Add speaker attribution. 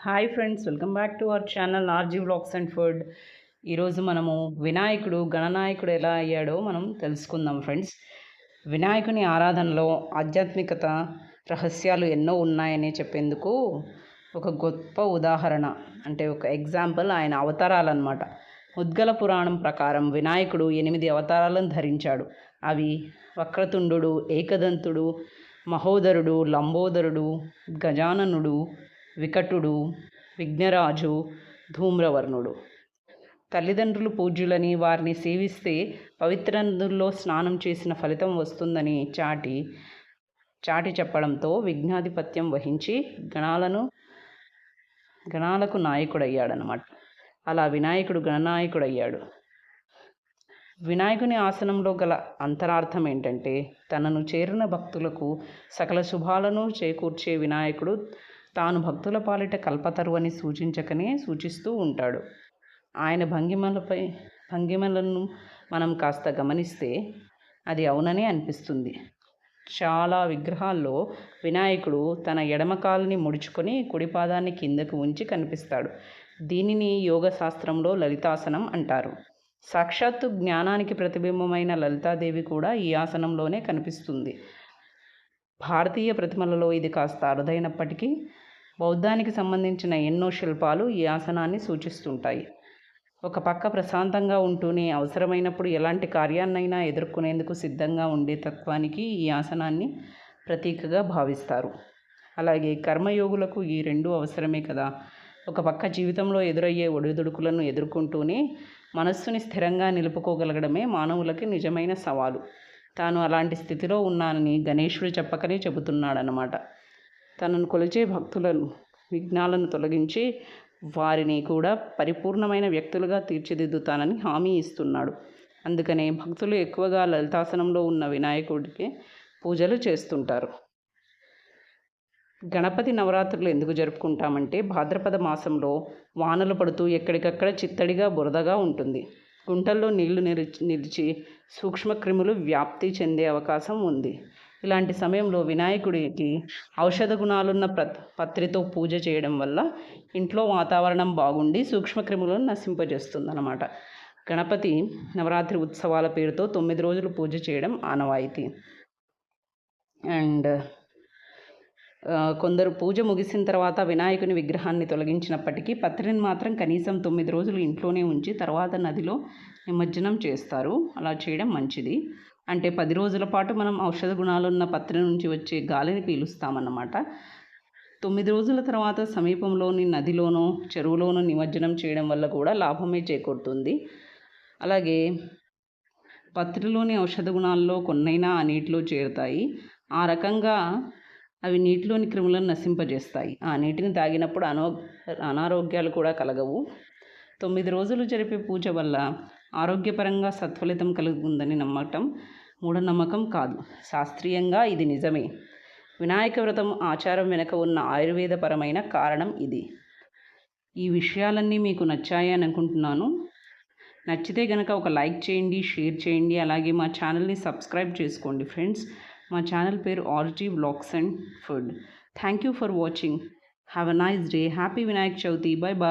Speaker 1: Hi friends welcome back to our channel RG blogs and food ఈరోజు మనము వినాయకుడు గణనాయకుడు ఎలా అయ్యాడో మనం తెలుసుకుందాం ఫ్రెండ్స్ వినాయకుని ఆరాధనలో ఆధ్యాత్మికత రహస్యాలు ఎన్నో ఉన్నాయని చెప్పేందుకు ఒక గొప్ప ఉదాహరణ అంటే ఒక ఎగ్జాంపుల్ ఆయన అవతారాలు అనమాట ఉద్గల పురాణం ప్రకారం వినాయకుడు ఎనిమిది అవతారాలను ధరించాడు. అవి వక్రతుండు ఏకదంతుడు మహోదరుడు లంబోదరుడు గజాననుడు వికటుడు విఘ్నరాజు ధూమ్రవర్ణుడు. తల్లిదండ్రులు పూజ్యులని వారిని సేవిస్తే పవిత్ర నదుల్లో స్నానం చేసిన ఫలితం వస్తుందని చాటి చాటి చెప్పడంతో విఘ్నాధిపత్యం వహించి గణాలను గణాలకు నాయకుడయ్యాడనమాట అలా వినాయకుడు గణనాయకుడయ్యాడు. వినాయకుని ఆసనంలో గల అంతరార్థం ఏంటంటే తనను చేరిన భక్తులకు సకల శుభాలను చేకూర్చే వినాయకుడు తాను భక్తుల పాలిట కల్పతరు అని సూచించకనే సూచిస్తూ ఉంటాడు. ఆయన భంగిమలపై భంగిమలను మనం కాస్త గమనిస్తే అది అవుననే అనిపిస్తుంది. చాలా విగ్రహాల్లో వినాయకుడు తన ఎడమకాలుని ముడుచుకొని కుడిపాదాన్ని కిందకు ఉంచి కనిపిస్తాడు. దీనిని యోగ శాస్త్రంలో లలితాసనం అంటారు. సాక్షాత్తు జ్ఞానానికి ప్రతిబింబమైన లలితాదేవి కూడా ఈ ఆసనంలోనే కనిపిస్తుంది. భారతీయ ప్రతిమలలో ఇది కాస్త అరుదైనప్పటికీ బౌద్ధానికి సంబంధించిన ఎన్నో శిల్పాలు ఈ ఆసనాన్ని సూచిస్తుంటాయి. ఒక పక్క ప్రశాంతంగా ఉంటూనే అవసరమైనప్పుడు ఎలాంటి కార్యాన్నైనా ఎదుర్కొనేందుకు సిద్ధంగా ఉండే తత్వానికి ఈ ఆసనాన్ని ప్రతీకగా భావిస్తారు. అలాగే కర్మయోగులకు ఈ రెండు అవసరమే కదా. ఒక పక్క జీవితంలో ఎదురయ్యే ఒడిదుడుకులను ఎదుర్కొంటూనే మనస్సుని స్థిరంగా నిలుపుకోగలగడమే మానవులకి నిజమైన సవాలు. తాను అలాంటి స్థితిలో ఉన్నానని గణేశుడు చెప్పకనే చెబుతున్నాడనమాట తనను కొలిచే భక్తులను విఘ్నాలను తొలగించి వారిని కూడా పరిపూర్ణమైన వ్యక్తులుగా తీర్చిదిద్దుతానని హామీ ఇస్తున్నాడు. అందుకనే భక్తులు ఎక్కువగా లలితాసనంలో ఉన్న వినాయకుడికి పూజలు చేస్తుంటారు. గణపతి నవరాత్రులు ఎందుకు జరుపుకుంటామంటే భాద్రపద మాసంలో వానలు పడుతూ ఎక్కడికక్కడ చిత్తడిగా బురదగా ఉంటుంది. గుంటల్లో నీళ్ళు నిలిచి నిలిచి సూక్ష్మక్రిములు వ్యాప్తి చెందే అవకాశం ఉంది. ఇలాంటి సమయంలో వినాయకుడికి ఔషధ గుణాలున్న పత్రితో పూజ చేయడం వల్ల ఇంట్లో వాతావరణం బాగుండి సూక్ష్మక్రిములను నశింపజేస్తుందన్నమాట. గణపతి నవరాత్రి ఉత్సవాల పేరుతో తొమ్మిది రోజులు పూజ చేయడం ఆనవాయితీ. అండ్ కొందరు పూజ ముగిసిన తర్వాత వినాయకుని విగ్రహాన్ని తొలగించినప్పటికీ పత్రిని మాత్రం కనీసం తొమ్మిది రోజులు ఇంట్లోనే ఉంచి తర్వాత నదిలో నిమజ్జనం చేస్తారు. అలా చేయడం మంచిది. అంటే పది రోజుల పాటు మనం ఔషధ గుణాలున్న పత్రి నుంచి వచ్చే గాలిని పీలుస్తామన్నమాట. తొమ్మిది రోజుల తర్వాత సమీపంలోని నదిలోనో చెరువులోనో నిమజ్జనం చేయడం వల్ల కూడా లాభమే చేకూరుతుంది. అలాగే పత్రిలోని ఔషధ గుణాల్లో కొన్నైనా ఆ నీటిలో చేరుతాయి. ఆ రకంగా అవి నీటిలోని క్రిములను నశింపజేస్తాయి. ఆ నీటిని తాగినప్పుడు అనో అనారోగ్యాలు కూడా కలగవు. తొమ్మిది రోజులు జరిపే పూజ వల్ల ఆరోగ్యపరంగా సత్ఫలితం కలుగుతుందని నమ్మటం మూఢనమ్మకం కాదు. శాస్త్రీయంగా ఇది నిజమే. వినాయక వ్రతం ఆచారం వెనుక ఉన్న ఆయుర్వేదపరమైన కారణం ఇది. ఈ విషయాలన్నీ మీకు నచ్చాయి అని అనుకుంటున్నాను. నచ్చితే కనుక ఒక లైక్ చేయండి షేర్ చేయండి అలాగే మా ఛానల్ని సబ్స్క్రైబ్ చేసుకోండి ఫ్రెండ్స్. మా ఛానల్ పేరు RG blogs and food. Thank you for watching. Have a nice day. Happy Vinayak Chavithi. Bye bye